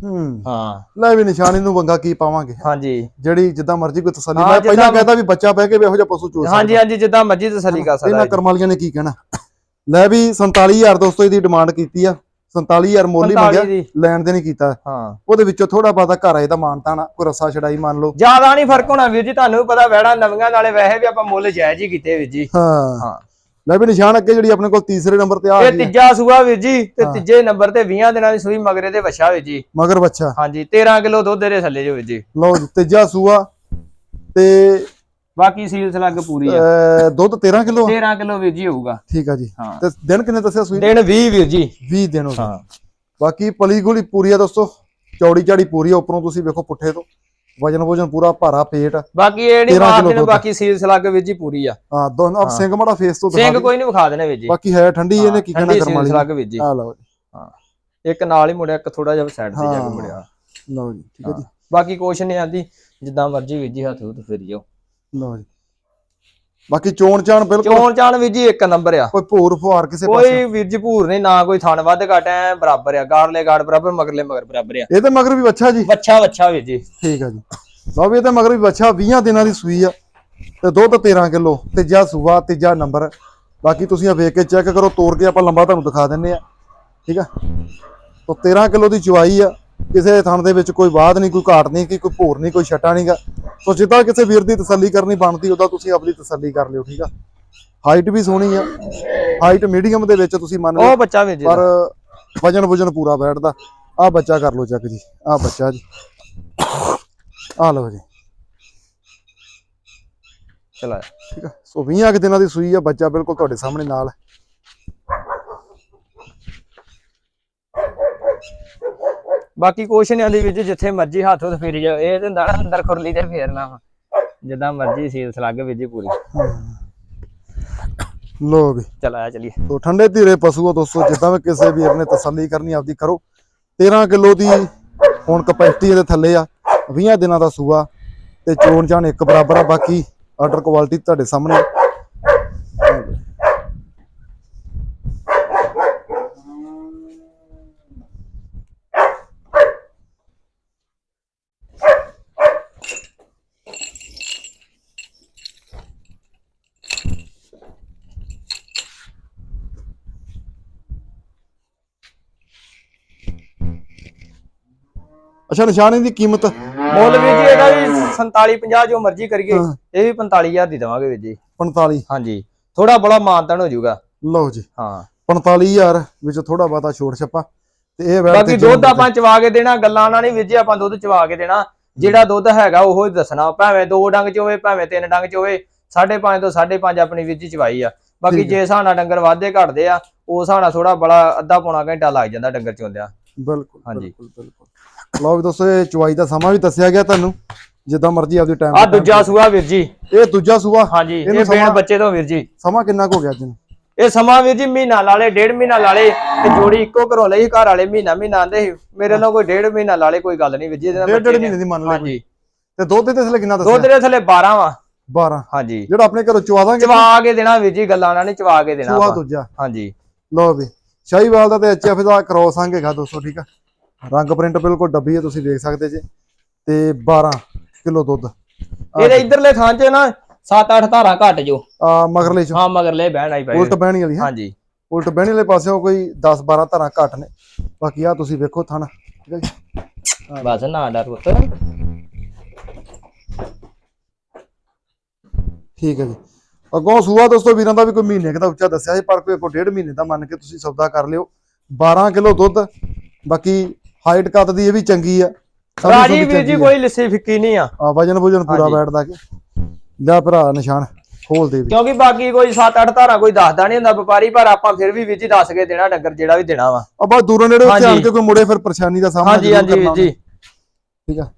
ਹੂੰ। ਹਾਂ। ਲੈ ਵੀ ਨਿਸ਼ਾਨੀ ਨੂੰ ਵੰਗਾ ਕੀ ਪਾਵਾਂਗੇ? ਹਾਂਜੀ। ਜਿਹੜੀ ਜਿੱਦਾਂ ਮਰਜ਼ੀ ਕੋਈ ਤਸੱਲੀ ਮੈਂ ਪਹਿਲਾਂ ਕਹਿੰਦਾ ਵੀ ਬੱਚਾ ਬਹਿ ਕੇ ਵੀ ਇਹੋ ਜਿਹਾ ਪਸ਼ੂ ਚੋਸ ਹਾਂਜੀ ਹਾਂਜੀ ਜਿੱਦਾਂ ਮਰਜ਼ੀ ਤਸੱਲੀ ਕਰ ਸਕਦਾ ਇਹਨਾਂ। ਕਰਮਾਲੀਆਂ ਨੇ ਕੀ ਕਹਿਣਾ? ਲੈ ਵੀ 47000 ਦੋਸਤੋ ਇਹਦੀ ਡਿਮਾਂਡ ਕੀਤੀ ਆ। 47000 ਮੁੱਲ ਹੀ 45 ਮੰਗਿਆ ਲੈਣ ਦੇ ਨਹੀਂ ਕੀਤਾ। ਹਾਂ। ਉਹਦੇ ਵਿੱਚੋਂ ਥੋੜਾ ਬਾਤਾ ਘਰ ਆਏ ਦਾ ਮਾਨਤਾ ਨਾ ਕੋਈ ਰੱਸਾ ਛੜਾਈ ਮੰਨ ਲਓ। ਜ਼ਿਆਦਾ ਨਹੀਂ ਫ਼ਰਕ ਹੋਣਾ ਵੀਰ ਜੀ ਤੁਹਾਨੂੰ ਪਤਾ ਵੈੜਾ ਨਵੀਆਂ ਨਾਲੇ ਵੈਸੇ ਵੀ ਆਪਾਂ ਮੁੱਲ ਜਾਇਜ਼ ਹੀ ਕੀਤੇ ਵੀਰ ਜੀ। ਹਾਂ। ਹਾਂ। ਲੈ ਵੀ ਨਿਸ਼ਾਨ ਅੱਗੇ ਜਿਹੜੀ ਆਪਣੇ ਕੋਲ ਤੀਸਰੇ ਨੰਬਰ ਤੇ ਆ ਇਹ ਗਈ ਆ, ਤੀਜਾ ਸੂਆ ਵੀਰ ਜੀ ਤੇ ਹਾਂ। ਤੀਜੇ ਨੰਬਰ ਤੇ 20 ਦਿਨਾਂ ਦੀ ਸੂਈ ਮਗਰੇ ਦੇ ਵਛਾ ਵੀਰ ਜੀ। ਮਗਰ ਬੱਚਾ ਹਾਂਜੀ 13 ਕਿਲੋ ਦੁੱਧ ਦੇ ਥੱਲੇ ਜੋ ਵੀਰ ਜੀ। ਲਓ ਜੀ ਤੀਜਾ ਸੂਆ ਤੇ ਬਾਕੀ ਸੀਲਸ ਲੱਗ ਪੂਰੀ ਆ। ਅਹ, ਦੁੱਧ 13 ਕਿਲੋ? 13 ਕਿਲੋ ਵੀਰ ਜੀ ਹੋਊਗਾ। ਠੀਕ ਆ ਜੀ। ਹਾਂ। ਤੇ ਦਿਨ ਕਿੰਨੇ ਦੱਸਿਆ ਸੂਈ? ਦਿਨ 20 ਵੀਰ ਜੀ। 20 ਦਿਨ ਹੋ ਗਏ। ਹਾਂ। ਬਾਕੀ ਪਲੀ ਗੁਲੀ ਪੂਰੀ ਆ ਦੋਸਤੋ। ਚੌੜੀ ਚਾੜੀ ਪੂਰੀ ਆ ਉੱਪਰੋਂ ਤੁਸੀਂ ਵੇਖੋ ਪੁੱਠੇ ਤੋਂ। ਵਜਨ ਵਜਨ ਪੂਰਾ ਭਾਰਾ ਪੇਟ। ਬਾਕੀ ਇਹ ਨਹੀਂ 13 ਕਿਲੋ ਮਾਰਦੇ ਨੇ। ਬਾਕੀ ਸੀਲਸ ਲੱਗ ਵੀਰ ਜੀ ਪੂਰੀ ਆ। ਹਾਂ ਦੋਨੋਂ ਸਿੰਘ ਮਾੜਾ ਫੇਸ ਤੋਂ ਦਿਖਾ ਸਿੰਘ। ਕੋਈ ਨਹੀਂ ਵਿਖਾ ਦੇਣੇ ਜੀ। ਬਾਕੀ ਹੈ ਠੰਡੀ ਇਹਨੇ ਕੀ ਕਹਿਣਾ ਕਰਮ ਵਾਲੀ? ਲੱਗ ਵੀਰ ਜੀ। ਆ ਲਓ ਜੀ, ਇੱਕ ਨਾਲ ਹੀ ਮੁੜਿਆ ਇੱਕ ਥੋੜਾ ਜਿਹਾ ਸਾਈਡ ਤੇ ਜਾ ਹਾਂ। ਕੇ ਮੁੜਿਆ। ਲਓ ਜੀ ਠੀਕ ਹੈ ਜੀ। ਬਾਕੀ ਕੁਛ ਨਹੀਂ ਆਂਦੀ ਜਿੱਦਾਂ ਮਰਜ਼ੀ ਵੀਰ ਜੀ ਹੱਥ ਹੁੱਥ ਫੇਰੀ ਜਾਓ ਲਓ ਜੀ। ਬਾਕੀ ਚੋਣ ਚਾਣ ਬਿਲਕੁਲ ਚੋਣ ਚਾਣ ਵੀਰ ਜੀ ਇੱਕ ਨੰਬਰ ਆ। ਕੋਈ ਭੋਰ ਫੁਹਾਰ ਕਿਸੇ ਪਾਸੇ? ਕੋਈ ਵੀਰ ਜੀ ਭੂਰ ਨਹੀਂ ਨਾ ਕੋਈ ਥਣ ਵੱਧ ਘਟ ਐ ਬਰਾਬਰ ਆ। ਗਾੜਲੇ ਗਾੜ ਬਰਾਬਰ ਮਗਰਲੇ ਮਗਰ ਬਰਾਬਰ ਆ। ਇਹ ਤੇ ਮਗਰ ਵੀ ਬੱਚਾ ਜੀ। ਵੱਛਾ ਵੱਛਾ ਵੀਰ ਜੀ। ਠੀਕ ਆ ਜੀ। ਲਓ ਵੀ ਇਹ ਤੇ ਮਗਰ ਵੀ ਬੱਚਾ 20 ਦਿਨਾਂ ਦੀ ਸੂਈ ਆ। ਤੇ ਦੁੱਧ 13 ਕਿਲੋ ਤੀਜਾ ਸੂਆ ਤੀਜਾ ਨੰਬਰ। ਬਾਕੀ ਤੁਸੀਂ ਆ ਵੇਖ ਕੇ ਚੈੱਕ ਕਰੋ ਤੋੜ ਕੇ ਆਪਾਂ ਲੰਬਾ ਤੁਹਾਨੂੰ ਦਿਖਾ ਦਿੰਨੇ ਆ। ਠੀਕ ਆ? ਤੋਂ 13 ਕਿਲੋ ਦੀ ਚੁਆਈ ਆ। ਕਿਸੇ ਥਣ ਦੇ ਵਿੱਚ ਕੋਈ ਬਾਦ ਨਹੀਂ ਕੋਈ ਘਾਟ ਨਹੀਂ ਕਿ ਕੋਈ ਭੋਰ ਨਹੀਂ ਕੋਈ ਛਟਾ ਨਹੀਂਗਾ। ਸੋ ਜਿੱਦਾਂ ਕਿਸੇ ਵੀਰ ਦੀ ਤਸੱਲੀ ਕਰਨੀ ਬਣਦੀ ਉਹਦਾ ਤੁਸੀਂ ਆਪਣੀ ਤਸੱਲੀ ਕਰ ਲਿਓ ਠੀਕ ਆ? ਹਾਈਟ ਵੀ ਸੋਹਣੀ ਆ। ਹਾਈਟ ਮੀਡੀਅਮ ਦੇ ਵਿੱਚ ਤੁਸੀਂ ਮੰਨ ਲਓ ਉਹ ਬੱਚਾ ਪਰ ਵਜਨ ਵਜਨ ਪੂਰਾ ਬੈਠਦਾ। ਆ ਬੱਚਾ ਕਰ ਲਓ ਚੈੱਕ ਜੀ ਆ ਬੱਚਾ ਜੀ। ਆ ਲਓ ਜੀ। ਚਲਾ। ਠੀਕ ਆ? ਸੋ 20 ਕੁ ਦਿਨਾਂ ਦੀ ਸੂਈ ਆ ਬੱਚਾ ਬਿਲਕੁਲ ਤੁਹਾਡੇ ਸਾਹਮਣੇ ਨਾਲ। ਹੈ। ਬਾਕੀ ਆਂਦੀ ਵੀਰ ਜੀ ਜਿੱਥੇ ਮਰਜ਼ੀ ਹੱਥ ਹੁੱਥ ਫੇਰੀ ਜਾਓ ਇਹ ਤੇ ਹੁੰਦਾ ਨਾ ਅੰਦਰ ਖੁਰਲੀ ਤੇ ਫੇਰਨਾ ਵਾ। ਜਿੱਦਾਂ ਮਰਜ਼ੀ ਸੀਲਸ ਲੱਗ ਵੀਰ ਜੀ ਪੂਰੀ। ਲੋ ਵੀ ਚਲ ਆ ਚਲੀਏ। ਤੋ ਠੰਡੇ ਧੀਰੇ ਪਸ਼ੂ ਆ ਦੋਸਤੋ ਜਿੱਦਾਂ ਵੀ ਕਿਸੇ ਵੀਰ ਨੇ ਤਸੱਲੀ ਕਰਨੀ ਆਪਦੀ ਕਰੋ। 13 ਕਿਲੋ ਦੀ ਹੁਣ ਕਪੈਸਿਟੀ ਇਹਦੇ ਥੱਲੇ ਆ 20 ਦਿਨਾਂ ਦਾ ਸੂਆ ਤੇ ਚੋਣ ਚਾਣ ਇੱਕ ਬਰਾਬਰ ਆ ਬਾਕੀ ਆਰਡਰ ਕੁਆਲਿਟੀ ਤੁਹਾਡੇ ਸਾਹਮਣੇ ਆ। ਅੱਛਾ ਨਿਸ਼ਾਨ ਇਹਦੀ ਕੀਮਤ? ਮੁੱਲ ਵੀਰ ਜੀ ਇਹਦਾ ਵੀ 47 50 ਜੋ ਮਰਜ਼ੀ ਕਰੀਏ। ਇਹ ਵੀ 45000 ਦੀ ਦੇਵਾਂਗੇ ਵੀਰ ਜੀ। 45 ਹਾਂਜੀ। ਥੋੜਾ ਬੜਾ ਮਾਨਤਨ ਹੋ ਜਾਊਗਾ। ਲਓ ਜੀ। ਹਾਂ। 45000 ਵਿੱਚ ਥੋੜਾ ਬਾਤਾ ਛੋੜ ਛੱਪਾ। ਤੇ ਇਹ ਬਾਕੀ ਦੁੱਧ ਆਪਾਂ ਚਵਾ ਕੇ ਦੇਣਾ ਗੱਲਾਂ ਨਾਲ ਨਹੀਂ ਵੀਰ ਜੀ ਆਪਾਂ ਦੁੱਧ ਚਵਾ ਕੇ ਦੇਣਾ। ਜਿਹੜਾ ਦੁੱਧ ਹੈਗਾ ਉਹੋ ਹੀ ਦੱਸਣਾ। ਭਾਵੇਂ ਦੋ ਡੰਗ ਚ ਹੋਵੇ ਭਾਵੇਂ ਤਿੰਨ ਡੰਗ ਚ ਹੋਵੇ 5.5 ਤੋਂ 5.5 ਆਪਣੀ ਵੀਰ ਜੀ ਚਵਾਈ ਆ। ਬਾਕੀ। ਜੇ ਨਾਲ ਡੰਗਰ ਵਾਧੇ ਘਟਦੇ ਆ ਹਿਸਾਬ ਨਾਲ ਥੋੜਾ ਬੜਾ ਅੱਧਾ ਪੌਣਾ ਘੰਟਾ ਲੱਗ ਜਾਂਦਾ ਡੰਗਰ ਚੋਂਦਿਆਂ। ਬਿਲਕੁਲ ਹਾਂਜੀ। ਬਿਲਕੁਲ ਬਿਲਕੁਲ। ਲਓ ਵੀ ਦੋਸਤੋ ਇਹ ਚੁਆਈ ਦਾ ਸਮਾਂ ਵੀ ਦੱਸਿਆ ਗਿਆ ਤੁਹਾਨੂੰ ਜਿੱਦਾਂ ਮਰਜ਼ੀ ਆਪਦੀ ਟਾਈਮ ਆ ਦੂਜਾ ਸੂਆ ਵੀਰ ਜੀ। ਇਹ ਦੂਜਾ ਸੂਆ? ਹਾਂਜੀ ਇਹ ਬੇਣ ਸਮਾਂ- ਬੱਚੇ ਤੋਂ ਵੀਰ ਜੀ। ਸਮਾਂ ਕਿੰਨਾ ਕੁ ਹੋ ਗਿਆ ਨੂੰ ਇਹ ਸਮਾਂ ਵੀਰ ਜੀ ਮਹੀਨਾ ਲਾਲੇ ਡੇਢ ਮਹੀਨਾ ਲਾਲੇ ਤੇ ਜੋੜੀ ਇੱਕੋ ਘਰੋਂ ਲਈ ਘਰ ਵਾਲੇ ਮਹੀਨਾ ਮਹੀਨਾ ਆਂਦੇ ਸੀ। ਮੇਰੇ ਨਾਲ ਕੋਈ ਡੇਢ ਮਹੀਨਾ ਲਾਲੇ ਕੋਈ ਗੱਲ ਨਹੀਂ ਵੀਰ ਜੀ ਇਹਦੇ ਨਾਲ ਡੇਢ। ਮਹੀਨੇ ਦੀ ਮੰਨ ਲਓ ਹਾਂਜੀ। ਤੇ ਦੁੱਧ ਦੇ ਥੱਲੇ ਕਿੰਨਾ ਦੁੱਧ ਦੱਸਿਆ ਦੇ ਥੱਲੇ 12 ਵਾ। 12 ਹਾਂਜੀ। ਜਿਹੜਾ ਆਪਣੇ ਘਰੋਂ ਚਵਾ ਦਾਂਗੇ ਚਵਾ ਕੇ ਦੇਣਾ ਵੀਰ ਜੀ ਗੱਲਾਂ ਨਾਲ ਨਹੀਂ ਚਵਾ ਕੇ ਦੇਣਾ ਆਪਾਂ। ਦੂਜਾ। ਹਾਂਜੀ। ਲਓ ਵੀ ਸ਼ਾਹੀਵਾਲ ਦਾ ਤੇ ਐਚਐਫ ਦਾ ਕ੍ਰੋਸ ਹੈਗਾ ਦੋਸਤੋ ਠੀਕ ਆ? ਰੰਗ ਪ੍ਰਿੰਟ ਬਿਲਕੁਲ ਡੱਬੀ ਹੈ ਤੁਸੀਂ ਦੇਖ ਸਕਦੇ ਜੇ। ਤੇ 12 ਕਿਲੋ ਦੁੱਧ। ਇਹਦੇ ਇਧਰਲੇ ਥਾਂ 'ਚ ਨਾ 7-8 ਧਾਰਾਂ ਘੱਟ ਜੋ। ਆ ਮਗਰਲੇ ਚ। ਹਾਂ ਮਗਰਲੇ ਬਹਿਣ ਆਈ ਪਈ। ਉਲਟ ਬਹਿਣੀ ਵਾਲੀ ਹੈ? ਹਾਂਜੀ। ਉਲਟ ਬਹਿਣੀ ਵਾਲੇ ਪਾਸਿਓਂ ਕੋਈ 10 12 ਧਾਰਾਂ ਘੱਟ ਨੇ। ਬਾਕੀ ਆ ਤੁਸੀਂ ਵੇਖੋ ਥਣ ਠੀਕ ਹੈ ਜੀ? ਬਸ ਨਾ ਡਰ ਪੁੱਤ। ਠੀਕ ਹੈ ਜੀ। ਅੱਗੋਂ ਸੂਆ ਦੋਸਤੋ ਵੀਰਾਂ ਦਾ ਵੀ ਕੋਈ ਮਹੀਨੇ ਦਾ ਉੱਚਾ ਦੱਸਿਆ ਸੀ ਪਰ ਕੋਈ ਕੋ ਡੇਢ ਮਹੀਨੇ ਦਾ ਮੰਨ ਕੇ ਤੁਸੀਂ ਸੌਦਾ ਕਰ ਲਿਓ। 12 ਕਿਲੋ ਦੁੱਧ ਬਾਕੀ ਹਾਈਟ ਕੱਦ ਦੀ ਇਹ ਵੀ ਚੰਗੀ ਆ। ਰਾਜੀ ਵੀਰ ਜੀ। ਕੋਈ ਲਿੱਸੀ ਫਿੱਕੀ ਨਹੀਂ ਆ। ਆ ਵਜਨ ਵੁਜਨ ਪੂਰਾ। ਬੈਠਦਾ ਕਿ। ਲੈ ਭਰਾ ਨਿਸ਼ਾਨ ਖੋਲ ਦੇ ਵੀ ਕਿਉਂਕਿ ਬਾਕੀ ਕੋਈ 7-8 ਧਾਰਾਂ ਕੋਈ ਦੱਸਦਾ ਨਹੀਂ ਹੁੰਦਾ ਵਪਾਰੀ ਪਰ ਆਪਾਂ ਫਿਰ ਵੀ ਵੀਰ ਜੀ ਦੱਸ ਕੇ ਦੇਣਾ ਡੰਗਰ ਜਿਹੜਾ ਵੀ ਦੇਣਾ ਵਾ। ਆ ਬਸ ਦੂਰੋਂ ਨੇੜੇ ਉੱਤੇ। ਆਣ ਕੇ ਕੋਈ ਮੁੜੇ ਫਿਰ ਪਰੇਸ਼ਾਨੀ ਦਾ ਸਾਹਮਣਾ ਹਾਂਜੀ ਹਾਂਜੀ ਵੀਰ ਜੀ। ਠੀਕ ਆ।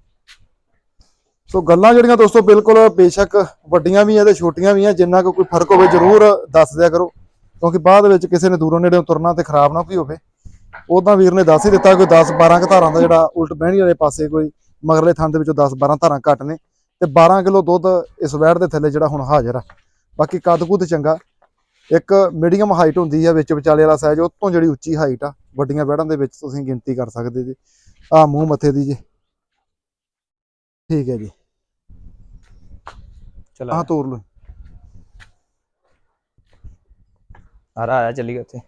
ਸੋ ਗੱਲਾਂ ਜਿਹੜੀਆਂ ਦੋਸਤੋ ਬਿਲਕੁਲ ਬੇਸ਼ੱਕ ਵੱਡੀਆਂ ਵੀ ਆ ਤੇ ਛੋਟੀਆਂ ਵੀ ਆ ਜਿੰਨਾ ਕੋਈ ਫ਼ਰਕ ਹੋਵੇ ਜ਼ਰੂਰ ਦੱਸ ਦਿਆ ਕਰੋ। ਕਿਉਂਕਿ ਬਾਅਦ ਵਿੱਚ ਕਿਸੇ ਨੇ ਦੂਰੋਂ ਨੇੜੇ ਤੁਰਨਾ ਤੇ ਖਰਾਬ ਨਾ ਕੋਈ ਹੋਵੇ। ਉਦਾਂ ਵੀਰ ਨੇ ਦੱਸ ਹੀ ਦਿੱਤਾ ਕੋਈ 10 12 ਕੁ ਧਾਰਾਂ ਦਾ ਜਿਹੜਾ ਉਲਟ ਬਹਿਣੀ ਵਾਲੇ ਪਾਸੇ ਕੋਈ ਮਗਰਲੇ ਥਣ ਦੇ ਵਿੱਚੋਂ 10 12 ਧਾਰਾਂ ਘੱਟ ਨੇ ਤੇ 12 ਕਿਲੋ ਦੁੱਧ ਇਸ ਵੈੜ ਦੇ ਥੱਲੇ ਜਿਹੜਾ ਹੁਣ ਹਾਜ਼ਰ ਆ। ਬਾਕੀ ਕੱਦ ਕੁੱਦ ਚੰਗਾ। ਇੱਕ ਮੀਡੀਅਮ ਹਾਈਟ ਹੁੰਦੀ ਆ ਵਿੱਚ ਵਿਚਾਲੇ ਵਾਲਾ ਸਾਈਜ਼ ਉਹ ਤੋਂ ਜਿਹੜੀ ਉੱਚੀ ਹਾਈਟ ਆ ਵੱਡੀਆਂ ਵੈੜਾਂ ਦੇ ਵਿੱਚ ਤੁਸੀਂ ਗਿਣਤੀ ਕਰ ਸਕਦੇ ਜੀ। ਆ ਮੂੰਹ ਮੱਥੇ ਦੀ ਜੀ। ਠੀਕ ਹੈ ਜੀ। ਚਲੋ। ਆਹ ਤੋਰ ਲਓ। ਆ ਰਾ ਆ ਚੱਲੀ ਉੱਥੇ।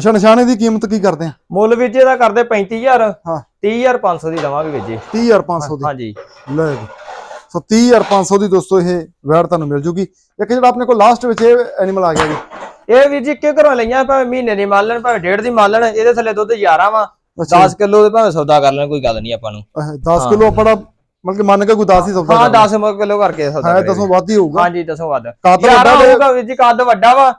ਅੱਛਾ ਨਿਸ਼ਾਨੇ ਦੀ ਕੀਮਤ ਕੀ ਕਰਦੇ ਆ? ਮੁੱਲ ਵੀਰ ਜੀ ਇਹਦਾ ਕਰਦੇ 35000 ਹਾਂ। 30500 ਦੀ ਦਵਾਂਗੇ ਵੀਰ ਜੀ। 30500 ਦੀ। ਹਾਂਜੀ। ਲੈ ਜੀ। ਸੋ 30500 ਦੀ ਦੋਸਤੋ ਇਹ ਵੈੜ ਤੁਹਾਨੂੰ ਮਿਲ ਜੂਗੀ। ਇੱਕ ਜਿਹੜਾ ਆਪਣੇ ਕੋਲ ਲਾਸਟ ਵਿੱਚ ਇਹ ਐਨੀਮਲ ਆ ਗਿਆ ਜੀ। ਇਹ ਵੀਰ ਜੀ ਕਿ ਘਰੋਂ ਲਈਆਂ? ਭਾਵੇਂ ਮਹੀਨੇ ਦੀ ਮੰਨ ਲੈਣ ਭਾਵੇਂ ਡੇਢ ਦੀ ਮੰਨ ਲੈਣ ਇਹਦੇ ਥੱਲੇ ਦੁੱਧ 11 ਵਾ। ਅੱਛਾ 10 ਕਿਲੋ ਦੇ ਭਾਵੇਂ ਸੌਦਾ ਕਰ ਲੈਣ ਕੋਈ ਗੱਲ ਨਹੀਂ ਆਪਾਂ ਨੂੰ। 10 ਕਿਲੋ ਆਪਣਾ ਮਤਲਬ ਕਿ ਮੰਨ ਕੇ ਕੋਈ 10 ਹੀ ਸੌਦਾ ਹਾਂ ਕਰਨਾ। 10 ਕਿਲੋ ਕਰਕੇ ਸੌਦਾ ਹੈ। ਦਸੋਂ ਵੱਧ ਹੀ ਹੋਊਗਾ। ਹਾਂਜੀ ਦਸੋਂ ਵੱਧ। ਕੱਦ 11 ਵੱਡਾ ਹੋਊਗਾ ਵੀਰ ਜੀ ਕੱਦ ਵੱਡਾ ਵਾ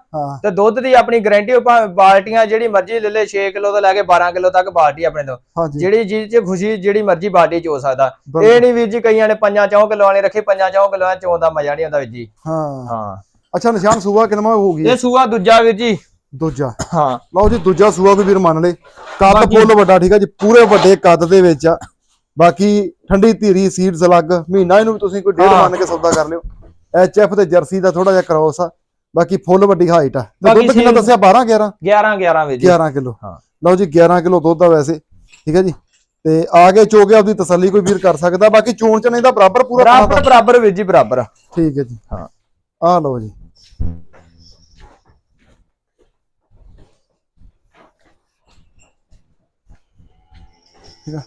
ਤੇ ਦੁੱਧ ਦੀ ਆਪਣੀ ਗਾਰੰਟੀ ਬਾਲਟੀਆਂ ਜਿਹੜੀ ਮਰਜ਼ੀ ਲੈ ਲੈ 6 ਕਿਲੋ ਤੋਂ ਲੈ ਕੇ 12 ਕਿਲੋ ਤੱਕ ਬਾਲਟੀ ਆਪਣੇ ਤੋਂ। ਜਿਹੜੀ ਚੀਜ਼ 'ਚ ਖੁਸ਼ੀ ਜਿਹੜੀ ਮਰਜ਼ੀ ਬਾਲਟੀ ਚ ਹੋ ਸਕਦਾ। ਇਹ ਨਹੀਂ ਵੀਰ ਜੀ ਕਈਆਂ ਨੇ ਪੰਜਾਂ ਚੌਂ ਕਿਲੋ ਵਾਲੇ ਰੱਖੇ ਪੰਜਾਂ ਚੌਂ ਕਿਲੋ ਚੋਂ ਦਾ ਮਜ਼ਾ ਨਹੀਂ ਆਉਂਦਾ ਵੀਰ ਜੀ। ਹਾਂ। ਹਾਂ। ਅੱਛਾ ਨਿਸ਼ਾਨ ਸੂਆ ਕਿੰਨਾ ਹੋ ਗਈ ਇਹ ਸੂਆ ਦੂਜਾ ਵੀਰ ਜੀ। ਦੂਜਾ। ਹਾਂ। ਲਓ ਜੀ ਦੂਜਾ ਸੂਆ ਕੋਈ ਵੀਰ ਮੰਨ ਲੇ ਕੱਦ ਫੁੱਲ ਵੱਡਾ ਠੀਕ ਹੈ ਜੀ ਪੂਰੇ ਵੱਡੇ ਕੱਦ ਦੇ ਵਿੱਚ ਆ। ਬਾਕੀ ਠੰਡੀ ਧੀਰੀ ਸੀਡਸ ਅਲੱਗ ਮਹੀਨਾ ਇਹਨੂੰ ਵੀ ਤੁਸੀਂ ਕੋਈ ਡੇਢ। ਮੰਨ ਕੇ ਸੌਦਾ ਕਰ ਲਿਓ। ਐਚ ਐਫ ਤੇ ਜਰਸੀ ਦਾ ਥੋੜਾ ਜਿਹਾ ਕ੍ਰੋਸ ਆ ਬਾਕੀ ਫੁੱਲ ਵੱਡੀ ਹਾਈਟ ਆ। ਤੇ ਦੁੱਧ ਕਿੰਨਾ ਦੱਸਿਆ? 12 11 11 11 ਵੀਰ ਜੀ। 11 ਕਿਲੋ। ਹਾਂ। ਲਓ ਜੀ 11 ਕਿਲੋ ਦੁੱਧ ਆ ਵੈਸੇ ਠੀਕ ਹੈ ਜੀ? ਤੇ ਆ ਕੇ ਚੋ ਕੇ ਆਪਦੀ ਤਸੱਲੀ ਕੋਈ ਵੀਰ ਕਰ ਸਕਦਾ ਬਾਕੀ ਚੋਣ ਚ ਨਹੀਂ ਦਾ ਬਰਾਬਰ ਪੂਰਾ ਬਰਾਬਰ ਬਰਾਬਰ ਵੀਰ ਜੀ ਬਰਾਬਰ ਠੀਕ ਹੈ ਜੀ। ਹਾਂ। ਆ ਲਓ ਜੀ। ਠੀਕ ਆ?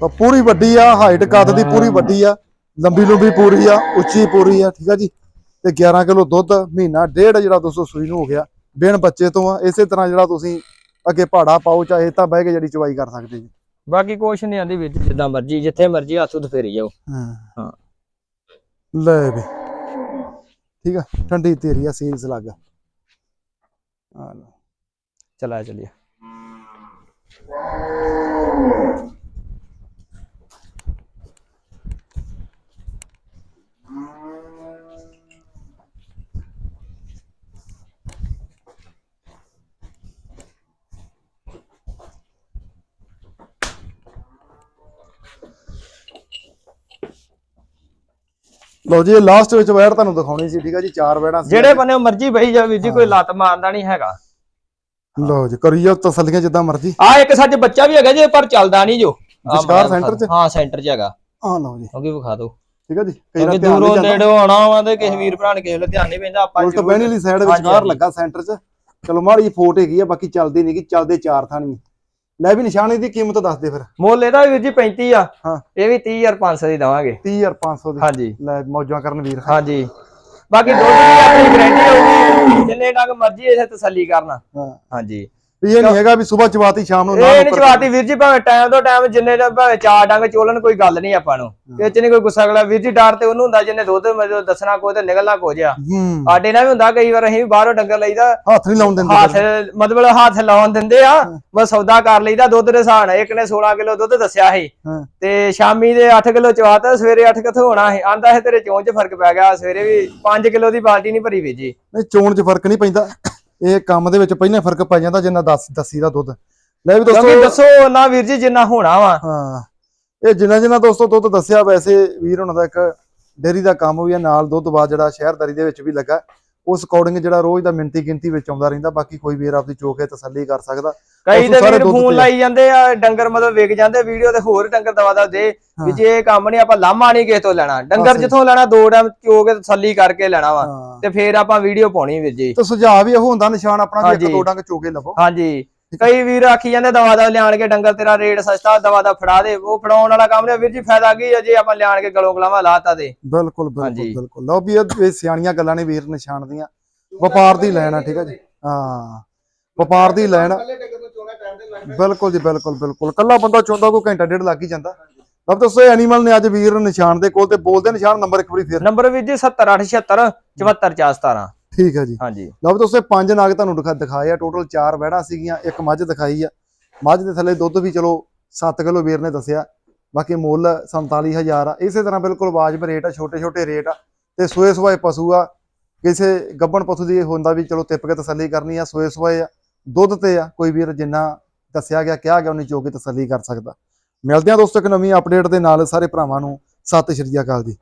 ਤਾਂ ਪੂਰੀ ਵੱਡੀ ਆ ਹਾਈਟ ਕੱਦ ਦੀ ਪੂਰੀ ਵੱਡੀ ਆ ਲੰਬੀ ਲੰਬੀ ਪੂਰੀ ਆ ਉੱਚੀ ਪੂਰੀ ਆ ਠੀਕ ਆ ਜੀ? ਤੇ 11 ਕਿਲੋ ਦੁੱਧ ਮਹੀਨਾ ਡੇਢ ਜਿਹੜਾ ਦੋਸਤੋ ਸੂਈ ਨੂੰ ਹੋ ਗਿਆ ਬਿਨ ਬੱਚੇ ਤੋਂ ਆ ਇਸੇ ਤਰ੍ਹਾਂ ਜਿਹੜਾ ਤੁਸੀਂ ਅੱਗੇ ਪਹਾੜਾ ਪਾਓ ਚਾਹੇ ਤਾਂ ਬਹਿ ਕੇ ਜਿਹੜੀ ਚਵਾਈ ਕਰ ਸਕਦੇ ਜੀ। ਬਾਕੀ ਕੁਛ ਨਹੀਂ ਆਂਦੀ ਜੀ ਜਿੱਦਾਂ ਮਰਜ਼ੀ ਜਿੱਥੇ ਮਰਜ਼ੀ ਹੱਥ ਉੱਤ ਫੇਰੀ ਜਾਓ। ਹਾਂ। ਹਾਂ। ਲੈ ਵੀ। ਠੀਕ ਆ ਠੰਡੀ ਤੇਰੀ ਆ ਸੀਲਸ ਲੱਗ ਆ ਚਲਾ ਚਲੀਏ। ਲਓ ਜੀ ਇਹ ਲਾਸਟ ਵਿੱਚ ਵੈੜ ਤੁਹਾਨੂੰ ਦਿਖਾਉਣੀ ਸੀ ਠੀਕ ਆ ਜੀ ਚਾਰ ਵੈੜਾਂ ਸੀ। ਜਿਹੜੇ ਬੰਨੇ ਮਰਜ਼ੀ ਬਈ ਜਾ ਵੀਰ ਜੀ ਕੋਈ ਲੱਤ ਮਾਰਦਾ ਨਹੀਂ ਹੈਗਾ। ਲਓ ਜੀ ਕਰੀ ਜਾਓ ਤਸੱਲੀਆਂ ਜਿੱਦਾਂ ਮਰਜ਼ੀ। ਆ ਇੱਕ ਸੱਚ ਬੱਚਾ ਵੀ ਹੈਗਾ ਜੇ ਪਰ ਚੱਲਦਾ ਨਹੀਂ ਜੋ। ਵਿਚਕਾਰ center 'ਚ? ਹਾਂ ਸੈਂਟਰ 'ਚ ਹੈਗਾ। ਆ ਲਓ ਜੀ। ਵੀ ਵਿਖਾ ਦਿਓ। ਠੀਕ ਆ ਜੀ ਕਈ ਵਾਰ ਦੂਰੋਂ ਨਹੀਂ ਨੇੜੋਂ ਆਉਣਾ ਵਾ ਤੇ ਕਿਸੇ ਵੀਰ ਭਰਾ ਨੇ ਕਿਸੇ ਧਿਆਨ ਨਹੀਂ ਪੈਂਦਾ ਆਪਾਂ ਉਲਟ ਬਹਿਣੀ ਵਾਲੀ ਸਾਈਡ ਵਿਚਕਾਰ। ਲੱਗਾ ਸੈਂਟਰ 'ਚ। ਚਲੋ ਮਾੜੀ ਜੀ ਫੋਟ ਹੈਗੀ ਆ ਬਾਕੀ ਚੱਲਦੀ ਨਹੀਂਗੀ ਚੱਲਦੇ ਚਾਰ ਥਾਣੀ ਲੈ ਵੀ ਨਿਸ਼ਾਨੀ ਦੀ ਕੀਮਤ ਦੱਸ ਦੇ ਫਿਰ। ਮੁੱਲ ਇਹਦਾ ਵੀਰ ਜੀ 35 ਆ। ਹਾਂ। ਇਹ ਵੀ 30500 ਦੀ ਦਵਾਂਗੇ। 30500 ਦੀ। ਹਾਂਜੀ। ਲੈ ਮੌਜਾਂ ਕਰਨ ਵੀਰ। ਹਾਂਜੀ। ਬਾਕੀ ਦੁੱਧ ਦੀ ਆਪਣੀ ਗਰੰਟੀ ਹੋਊਗੀ ਜਿੰਨੇ ਡੰਗ ਮਰਜ਼ੀ ਇਹ ਤਸੱਲੀ ਕਰਨਾ। ਹਾਂ। ਹਾਂਜੀ। ਵੀ ਇਹ ਨਹੀਂ ਹੈਗਾ ਵੀ ਸਵੇਰ ਚਵਾਤੀ ਸ਼ਾਮ ਨੂੰ ਇਹ ਨਹੀਂ ਚਵਾਤੀ ਵੀਰ ਜੀ ਭਾਵੇਂ ਟਾਈਮ ਤੋਂ ਟਾਈਮ ਜਿੰਨੇ ਦਾ ਭਾਵੇਂ ਚਾਰ ਡੰਗ ਚੋਲਣ ਕੋਈ ਗੱਲ ਨਹੀਂ ਆਪਾਂ ਨੂੰ। ਇਹ ਚ ਨਹੀਂ ਕੋਈ ਗੁੱਸਾ ਅਗਲਾ ਵੀਰ ਜੀ ਡਰ ਤੇ ਉਹਨੂੰ ਹੁੰਦਾ ਜਿਹਨੇ ਦੁੱਧ ਮਤਲਬ ਦੱਸਣਾ ਕੋਈ ਤੇ ਨਿਕਲਣਾ ਕੁਝ ਆ ਹੂੰ। ਆਡੇ ਨਾਲ ਵੀ ਹੁੰਦਾ ਕਈ ਵਾਰ ਅਸੀਂ ਵੀ ਬਾਹਰੋਂ ਡੰਗਰ ਲਈਦਾ ਹੱਥ ਨਹੀਂ ਲਾਉਣ ਦਿੰਦੇ ਹੱਥ ਮਤਲਬ ਹੱਥ ਲਾਉਣ ਦਿੰਦੇ ਆ ਬਸ ਸੌਦਾ ਕਰ ਲਈਦਾ ਦੁੱਧ ਦੇ ਹਿਸਾਬ ਨਾਲ ਇੱਕ ਨੇ 16 ਕਿਲੋ ਦੁੱਧ ਦੱਸਿਆ ਸੀ। ਤੇ ਸ਼ਾਮੀ ਦੇ 8 ਕਿਲੋ ਚਵਾਤਾ ਸਵੇਰੇ 8 ਕਿੱਥੋਂ ਹੋਣਾ ਸੀ? ਆਂਦਾ ਹੈ ਤੇਰੇ ਚੋਂ ਚ ਫ਼ਰਕ ਪੈ ਗਿਆ ਸਵੇਰੇ ਵੀ 5 ਕਿਲੋ ਦੀ ਬਾਲਟੀ ਨਹੀਂ ਭਰੀ ਵੀ ਜੀ। ਨਹੀਂ ਚੋਣ 'ਚ ਫ਼ਰਕ ਨਹੀਂ ਪੈਂਦਾ। ਇਹ ਕੰਮ ਦੇ ਵਿੱਚ ਪਹਿਲਾਂ ਫ਼ਰਕ ਪੈ ਜਾਂਦਾ ਜਿੰਨਾ ਦੱਸ ਦੱਸੀ ਦਾ ਦੁੱਧ। ਲੈ ਵੀ ਦੋਸਤੋ ਦੱਸੋ ਨਾ ਵੀਰ ਜੀ ਜਿੰਨਾ ਹੋਣਾ ਵਾ। ਹਾਂ। ਇਹ ਜਿੰਨਾ ਜਿੰਨਾ ਦੋਸਤੋ ਦੁੱਧ ਦੱਸਿਆ ਵੈਸੇ ਵੀਰ ਉਹਨਾਂ ਦਾ ਇੱਕ ਡੇਰੀ ਦਾ ਕੰਮ ਵੀ ਆ ਨਾਲ ਦੁੱਧ ਬਾਅਦ ਜਿਹੜਾ ਸ਼ਹਿਰਦਾਰੀ ਦੇ ਵਿੱਚ ਵੀ ਲੱਗਾ। ਉਸ ਅਕੋਰਡਿੰਗ ਜਿਹੜਾ ਰੋਜ਼ ਦਾ ਮਿੰਤੀ ਗਿਣਤੀ ਵਿੱਚ ਆਉਂਦਾ ਰਹਿੰਦਾ ਬਾਕੀ ਕੋਈ ਵੀਰ ਆਪਦੀ ਚੋਕੇ ਤਸੱਲੀ ਕਰ ਸਕਦਾ ਕਈ ਸਾਰੇ ਵੀਰ ਫੋਨ ਲਾਈ ਜਾਂਦੇ ਆ ਡੰਗਰ ਮਤਲਬ ਵਿਕ ਜਾਂਦੇ ਵੀਡੀਓ ਤੇ ਹੋਰ ਡੰਗਰ ਦਵਾ ਦਾ ਦੇ ਵੀ। ਜੇ ਇਹ ਕੰਮ ਨਹੀਂ ਆਪਾਂ ਲਾਮਾ ਨਹੀਂ ਕਿਸੇ ਤੋਂ ਲੈਣਾ ਡੰਗਰ। ਜਿੱਥੋਂ ਲੈਣਾ ਦੋ ਟਾਈਮ ਚੋ ਕੇ ਤਸੱਲੀ ਕਰਕੇ ਲੈਣਾ ਵਾ ਤੇ ਫੇਰ ਆਪਾਂ ਵੀਡੀਓ ਪਾਉਣੀ ਵੀਰ ਜੀ ਤੇ ਸੁਝਾਅ ਵੀ ਇਹੋ ਹੁੰਦਾ ਨਿਸ਼ਾਨ ਆਪਣਾ ਵੀ ਇੱਕ। ਦੋ ਡੰਗ ਚੋਕੇ ਲਵੋ ਹਾਂਜੀ ਕਈ ਵੀਰ ਆਖੀ ਜਾਂਦੇ ਦਵਾ ਦਾ ਲਿਆਣ ਕੇ ਡੰਗਰ ਤੇਰਾ ਰੇਟ ਸਸਤਾ ਦਵਾ ਦਾ ਫੜਾ ਦੇ। ਉਹ ਫੜਾਉਣ ਵਾਲਾ ਕੰਮ ਨਹੀਂ ਵੀਰ ਜੀ ਫਾਇਦਾ ਕੀ ਆ ਜੇ ਆਪਾਂ ਲਿਆਣ ਕੇ ਗਲੋਂ ਗਲਾਵਾ ਲਾਤਾ ਦੇ ਬਿਲਕੁਲ ਬਿਲਕੁਲ। ਬਿਲਕੁਲ। ਲਓ ਵੀ ਇਹ ਸਿਆਣੀਆਂ ਗੱਲਾਂ ਨੇ ਵੀਰ ਨਿਸ਼ਾਨ ਦੀਆਂ। ਵਪਾਰ ਦੀ ਲੈਣ ਆ ਠੀਕ ਆ ਜੀ। ਹਾਂ। ਵਪਾਰ ਦੀ ਲੈਣ। ਬਿਲਕੁਲ ਜੀ ਬਿਲਕੁਲ ਬਿਲਕੁਲ। ਕੱਲਾ ਬੰਦਾ ਚਾਹੁੰਦਾ ਕੋਈ ਘੰਟਾ ਡੇਢ ਲੱਗ ਹੀ ਜਾਂਦਾ। ਲਓ ਇਹ ਐਨੀਮਲ ਨੇ ਅੱਜ ਵੀਰ ਨਿਸ਼ਾਨ ਦੇ ਕੋਲ ਤੇ ਬੋਲਦੇ ਨਿਸ਼ਾਨ ਨੰਬਰ ਇੱਕ ਵਾਰੀ ਫੇਰ। ਨੰਬਰ ਵੀਰ ਜੀ 70876 74417 ਠੀਕ ਹੈ ਜੀ। ਹਾਂਜੀ। ਲਓ ਦੋਸਤੋ ਪੰਜ ਨਾਗ ਤੁਹਾਨੂੰ ਦਿਖਾ ਦਿਖਾਏ ਆ। ਟੋਟਲ ਚਾਰ ਵਹਿੜਾਂ ਸੀਗੀਆਂ ਇੱਕ ਮੱਝ ਦਿਖਾਈ ਆ। ਮੱਝ ਦੇ ਥੱਲੇ ਦੁੱਧ ਵੀ ਚਲੋ 7 ਕਿਲੋ ਵੀਰ ਨੇ ਦੱਸਿਆ। ਬਾਕੀ ਮੁੱਲ 47000 ਆ। ਇਸੇ ਤਰ੍ਹਾਂ ਬਿਲਕੁਲ ਵਾਜਬ ਰੇਟ ਆ ਛੋਟੇ ਛੋਟੇ ਰੇਟ ਆ। ਤੇ ਸੋਏ ਸਵਾਏ ਪਸ਼ੂ ਆ। ਕਿਸੇ ਗੱਬਣ ਪਸ਼ੂ ਦੀ ਹੁੰਦਾ ਵੀ ਚਲੋ ਤਿੱਪ ਕੇ ਤਸੱਲੀ ਕਰਨੀ ਆ ਸੋਏ ਸਵਾਏ ਆ। ਦੁੱਧ ਤੇ ਆ ਕੋਈ ਵੀਰ ਜਿੰਨਾ ਦੱਸਿਆ ਗਿਆ ਕਿਹਾ ਗਿਆ ਉਹਨੇ ਚੋ ਕੇ ਤਸੱਲੀ ਕਰ ਸਕਦਾ। ਮਿਲਦੇ ਆ ਦੋਸਤੋ ਇੱਕ ਨਵੀਂ ਅਪਡੇਟ ਦੇ ਨਾਲ ਸਾਰੇ ਭਰਾਵਾਂ ਨੂੰ। ਸਤਿ ਸ਼੍ਰੀ ਅਕਾਲ ਜੀ।